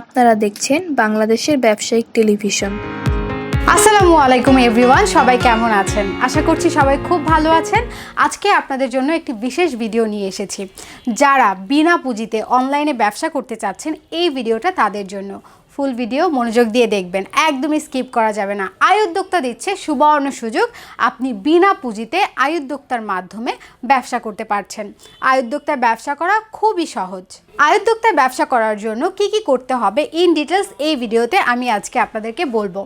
আপনারা দেখছেন বাংলাদেশের ব্যবসায়িক টেলিভিশন। আসসালামু আলাইকুম এভরিওয়ান, সবাই কেমন আছেন? আশা করছি সবাই খুব ভালো আছেন। আজকে আপনাদের জন্য একটি বিশেষ ভিডিও নিয়ে এসেছি। যারা বিনা পুঁজিতে অনলাইনে ব্যবসা করতে চাচ্ছেন, এই ভিডিওটা তাদের জন্য। ফুল ভিডিও, মনোযোগ দিয়ে দেখবেন। একদমই স্কিপ করা যাবে না। আয় উদ্যোক্তা দিচ্ছে সুবর্ণ সুযোগ। আপনি বিনা পুঁজিতে আয় উদ্যোক্তার মাধ্যমে ব্যবসা করতে পারছেন। আয় উদ্যোক্তার ব্যবসা করা খুবই সহজ। আয়োদ্যোক্তায় ব্যবসা করার জন্য কি কি করতে হবে ইন ডিটেলস এই ভিডিওতে আমি আজকে আপনাদেরকে বলব।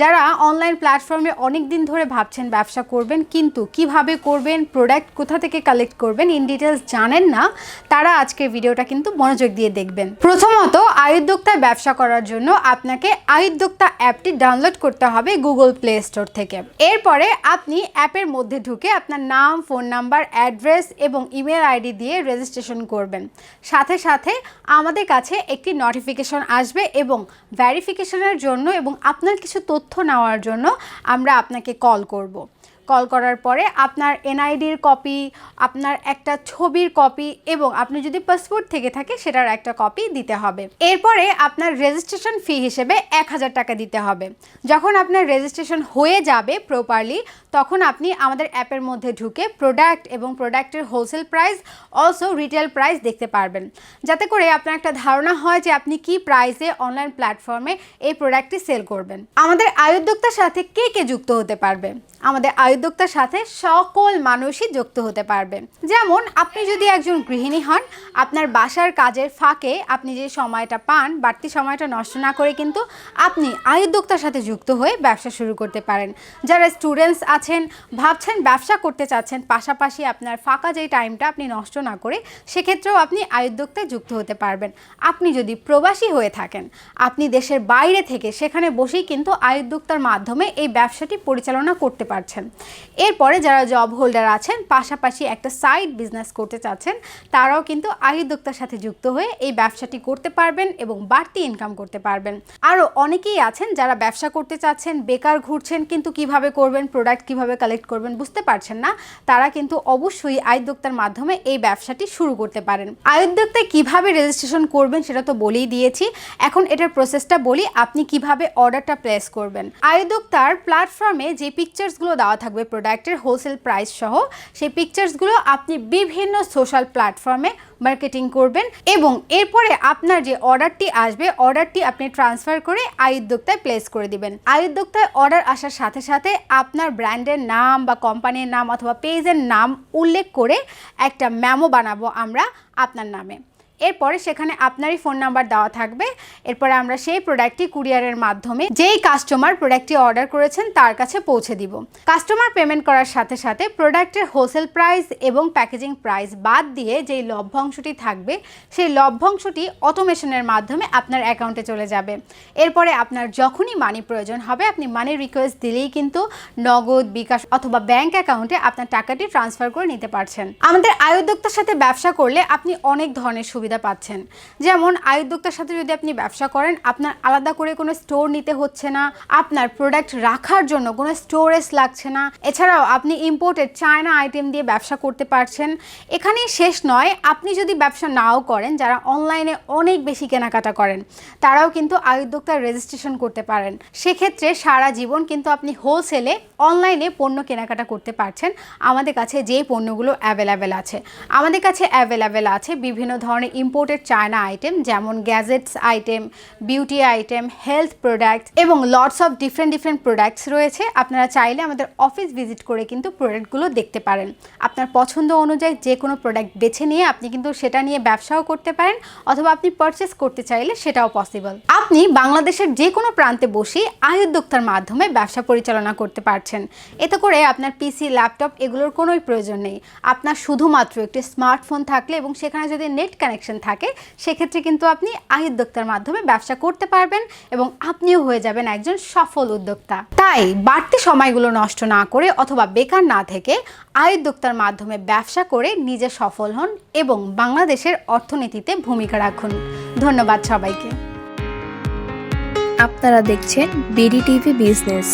যারা অনলাইন প্ল্যাটফর্মে অনেক দিন ধরে ভাবছেন ব্যবসা করবেন, কিন্তু কীভাবে করবেন, প্রোডাক্ট কোথা থেকে কালেক্ট করবেন, ইন ডিটেলস জানেন না, তারা আজকের ভিডিওটা কিন্তু মনোযোগ দিয়ে দেখবেন। প্রথমত আয়োদ্যোক্তায় ব্যবসা করার জন্য আপনাকে আয়োদ্যোক্তা অ্যাপটি ডাউনলোড করতে হবে গুগল প্লে স্টোর থেকে। এরপরে আপনি অ্যাপের মধ্যে ঢুকে আপনার নাম, ফোন নাম্বার, অ্যাড্রেস এবং ইমেল আইডি দিয়ে রেজিস্ট্রেশন করবেন। সাথে সাথে আমাদের কাছে একটি নোটিফিকেশন আসবে এবং ভ্যারিফিকেশনের জন্য এবং আপনার কিছু তথ্য নেওয়ার জন্য আমরা আপনাকে কল করব। কল করার পরে আপনার এনআইডির কপি, আপনার একটা ছবির কপি এবং আপনি যদি পাসপোর্ট থেকে থাকে সেটার একটা কপি দিতে হবে। এরপরে আপনার রেজিস্ট্রেশন ফি হিসেবে এক হাজার টাকা দিতে হবে। যখন আপনার রেজিস্ট্রেশন হয়ে যাবে প্রপারলি, তখন আপনি আমাদের অ্যাপের মধ্যে ঢুকে প্রোডাক্ট এবং প্রোডাক্টের wholesale price also retail price দেখতে পারবেন। যাতে করে আপনার একটা ধারণা হয় যে আপনি কি প্রাইসে অনলাইন প্ল্যাটফর্মে এই প্রোডাক্টটি সেল করবেন। আমাদের আয়োদ্যোক্তার সাথে কে কে যুক্ত হতে পারবে? আমাদের আয়োদ্যোক্তার সাথে সকল মানুষই যুক্ত হতে পারবেন। যেমন, আপনি যদি একজন গৃহিণী হন, আপনার বাসার কাজের ফাঁকে আপনি যে সময়টা পান, বাড়তি সময়টা নষ্ট না করে কিন্তু আপনি আয়োদ্যোক্তার সাথে যুক্ত হয়ে ব্যবসা শুরু করতে পারেন। যারা স্টুডেন্টস আছেন, ভাবছেন ব্যবসা করতে চাচ্ছেন, পাশাপাশি আপনার ফাঁকা যেই টাইমটা আপনি নষ্ট না করে, সেক্ষেত্রেও আপনি আয়োদ্যোক্তায় যুক্ত হতে পারবেন। আপনি যদি প্রবাসী হয়ে থাকেন, আপনি দেশের বাইরে থেকে, সেখানে বসেই কিন্তু আয়োদ্যোক্তার মাধ্যমে এই ব্যবসাটি পরিচালনা করতে পারছেন। এরপরে যারা জব হোল্ডার আছেন, পাশাপাশি একটা সাইড বিজনেস করতে চাচ্ছেন, তারাও কিন্তু আয়োদ্যোক্তার সাথে যুক্ত হয়ে এই ব্যবসাটি করতে পারবেন এবং বাড়তি ইনকাম করতে পারবেন। আরও অনেকেই আছেন যারা ব্যবসা করতে চাচ্ছেন, বেকার ঘুরছেন, কিন্তু কীভাবে করবেন প্রোডাক্ট কীভাবে কালেক্ট করবেন বুঝতে পারছেন না, তারা কিন্তু অবশ্যই আয়োদ্যোক্তার মাধ্যমে এই ব্যবসাটি শুরু করতে পারেন। আয়োদ্যোক্তায় কীভাবে রেজিস্ট্রেশন করবেন সেটা তো বলেই দিয়েছি। এখন এটার প্রসেসটা বলি, আপনি কীভাবে অর্ডারটা প্লেস করবেন। আয়োদ্যোক্তার প্ল্যাটফর্মে যে পিকচার্সগুলো দেওয়া থাকবে প্রোডাক্টের হোলসেল প্রাইস সহ। সেই পিকচার্সগুলো আপনি বিভিন্ন সোশ্যাল প্ল্যাটফর্মে মার্কেটিং করবেন এবং এরপরে আপনার যে অর্ডারটি আসবে অর্ডারটি আপনি ট্রান্সফার করে আয়োদ্যোক্তায় প্লেস করে দিবেন। আয়োদ্যোক্তায় অর্ডার আসার সাথে সাথে আপনার ব্র্যান্ডের নাম বা কোম্পানির নাম অথবা পেজের নাম উল্লেখ করে একটা ম্যামো বানাবো আমরা আপনার নামে। এরপরে সেখানে আপনারই ফোন নাম্বার দেওয়া থাকবে। এরপরে আমরা সেই প্রোডাক্টটি কুরিয়ারের মাধ্যমে যেই কাস্টমার প্রোডাক্টটি অর্ডার করেছেন তার কাছে পৌঁছে দিব। কাস্টমার পেমেন্ট করার সাথে সাথে প্রোডাক্টের হোলসেল প্রাইস এবং প্যাকেজিং প্রাইস বাদ দিয়ে যেই লভ্যাংশটি থাকবে, সেই লভ্যাংশটি অটোমেশনের মাধ্যমে আপনার অ্যাকাউন্টে চলে যাবে। এরপরে আপনার যখনই মানি প্রয়োজন হবে, আপনি মানি রিকোয়েস্ট দিলেই কিন্তু নগদ, বিকাশ অথবা ব্যাংক অ্যাকাউন্টে আপনার টাকাটি ট্রান্সফার করে নিতে পারছেন। আমাদের আয়োদ্যোক্তার সাথে ব্যবসা করলে আপনি অনেক ধরনের সুবিধা পাচ্ছেন। যেমন আয়োদ্যোক্তার সাথে যদি আপনি ব্যবসা করেন, আপনার আলাদা করে কোনো স্টোর নিতে হচ্ছে না, আপনার প্রোডাক্ট রাখার জন্য কোনো স্টোরেজ লাগছে না। এছাড়াও আপনি ইম্পোর্টেড চায়না আইটেম দিয়ে ব্যবসা করতে পারছেন। এখানেই শেষ নয়, আপনি যদি ব্যবসা নাও করেন, যারা অনলাইনে অনেক বেশি কেনাকাটা করেন, তারাও কিন্তু আয়োদ্যোক্তার রেজিস্ট্রেশন করতে পারেন। সেক্ষেত্রে সারা জীবন কিন্তু আপনি হোলসেলে অনলাইনে পণ্য কেনাকাটা করতে পারছেন। আমাদের কাছে যে পণ্যগুলো অ্যাভেলেবেল আছে। আমাদের কাছে অ্যাভেলেবেল আছে বিভিন্ন ধরনের ইম্পোর্টেড চায়না আইটেম যেমন gadgets item beauty item health product এবং lots of different different products রয়েছে। আপনারা চাইলে আমাদের অফিস ভিজিট করে কিন্তু প্রোডাক্টগুলো দেখতে পারেন। আপনার পছন্দ অনুযায়ী যে কোনো প্রোডাক্ট বেছে নিয়ে আপনি কিন্তু সেটা নিয়ে ব্যবসাও করতে পারেন, অথবা আপনি পারচেস করতে চাইলে সেটাও পসিবল আপনি বাংলাদেশের যে কোনো প্রান্তে বসেই আয়োদ্যোক্তার মাধ্যমে ব্যবসা পরিচালনা করতে পারছেন। এতে করে আপনার পিসি ল্যাপটপ এগুলোর কোনোই প্রয়োজন নেই। আপনার শুধুমাত্র একটি স্মার্টফোন থাকলে এবং সেখানে যদি নেট কানেকশন থাকে, সেক্ষেত্রে কিন্তু আপনি আয়োদ্যোক্তার মাধ্যমে ব্যবসা করতে পারবেন এবং আপনিও হয়ে যাবেন একজন সফল উদ্যোক্তা। তাই বাড়তি সময়গুলো নষ্ট না করে অথবা বেকার না থেকে আয়োদ্যোক্তার মাধ্যমে ব্যবসা করে নিজে সফল হন এবং বাংলাদেশের অর্থনীতিতে ভূমিকা রাখুন। ধন্যবাদ সবাইকে। আপনারা দেখছেন বিডি টিভি বিজনেস।